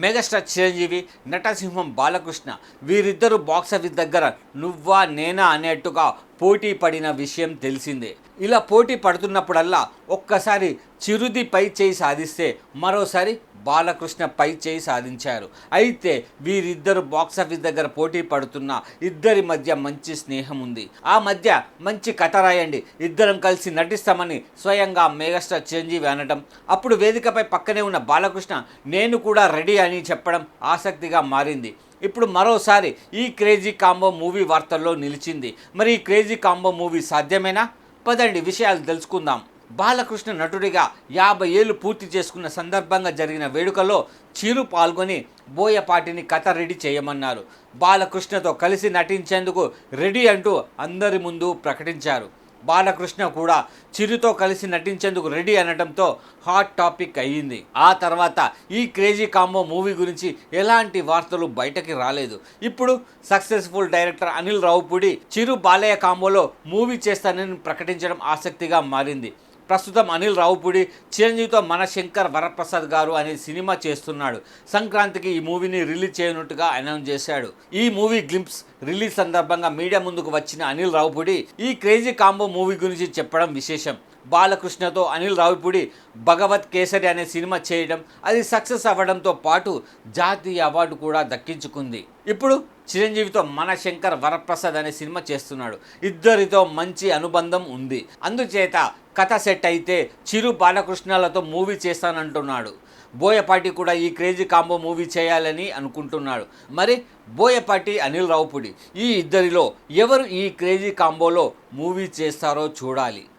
Megastar Chiranjeevi నటసింహం Balakrishna వీరిద్దరూ box office దగ్గర నువ్వా నేనా అనేట్టుగా పోటీ పడిన విషయం తెలిసిందే. ఇలా పోటీ పడుతున్నప్పుడల్లా ఒక్కసారి చిరుది పై చేయి సాధిస్తే మరోసారి బాలకృష్ణ పై చేయి సాధించారు. అయితే వీరిద్దరు బాక్సాఫీస్ దగ్గర పోటీ పడుతున్న ఇద్దరి మధ్య మంచి స్నేహం ఉంది. ఆ మధ్య మంచి కథ రాయండి. ఇద్దరం కలిసి నటిస్తామని స్వయంగా మెగాస్టార్ చిరంజీవి అనడం అప్పుడు వేదికపై పక్కనే ఉన్న బాలకృష్ణ నేను కూడా రెడీ అని చెప్పడం ఆసక్తిగా మారింది. ఇప్పుడు మరోసారి ఈ క్రేజీ కాంబో మూవీ వార్తల్లో నిలిచింది. మరి ఈ క్రేజీ కాంబో మూవీ సాధ్యమేనా? పదండి విషయాలు తెలుసుకుందాం. బాలకృష్ణ నటుడిగా యాభై ఏళ్ళు పూర్తి చేసుకున్న సందర్భంగా జరిగిన వేడుకలో చిరు పాల్గొని బోయపాటిని కథ రెడీ చేయమన్నారు. బాలకృష్ణతో కలిసి నటించేందుకు రెడీ అంటూ అందరి ముందు ప్రకటించారు. బాలకృష్ణ కూడా చిరుతో కలిసి నటించేందుకు రెడీ అనడంతో హాట్ టాపిక్ అయ్యింది. ఆ తర్వాత ఈ క్రేజీ కాంబో మూవీ గురించి ఎలాంటి వార్తలు బయటకి రాలేదు. ఇప్పుడు సక్సెస్ఫుల్ డైరెక్టర్ అనిల్ రావుపూడి చిరు బాలయ్య కాంబోలో మూవీ చేస్తానని ప్రకటించడం ఆసక్తిగా మారింది. ప్రస్తుతం అనిల్ రావుపూడి చిరంజీవితో మన శంకర్ వరప్రసాద్ గారు అనే సినిమా చేస్తున్నాడు. సంక్రాంతికి ఈ మూవీని రిలీజ్ చేయనున్నట్టుగా అనౌన్స్ చేశాడు. ఈ మూవీ గ్లింప్స్ రిలీజ్ సందర్భంగా మీడియా ముందుకు వచ్చిన అనిల్ రావుపూడి ఈ క్రేజీ కాంబో మూవీ గురించి చెప్పడం విశేషం. బాలకృష్ణతో అనిల్ రావుపూడి భగవత్ కేసరి అనే సినిమా చేయడం అది సక్సెస్ అవ్వడంతో పాటు జాతీయ అవార్డు కూడా దక్కించుకుంది. ఇప్పుడు చిరంజీవితో మన శంకర్ వరప్రసాద్ అనే సినిమా చేస్తున్నాడు. ఇద్దరితో మంచి అనుబంధం ఉంది. అందుచేత కథ సెట్ అయితే చిరు బాలకృష్ణలతో మూవీ చేస్తానంటున్నాడు. బోయపాటి కూడా ఈ క్రేజీ కాంబో మూవీ చేయాలని అనుకుంటున్నాడు. మరి బోయపాటి అనిల్ రావుపుడి ఈ ఇద్దరిలో ఎవరు ఈ క్రేజీ కాంబోలో మూవీ చేస్తారో చూడాలి.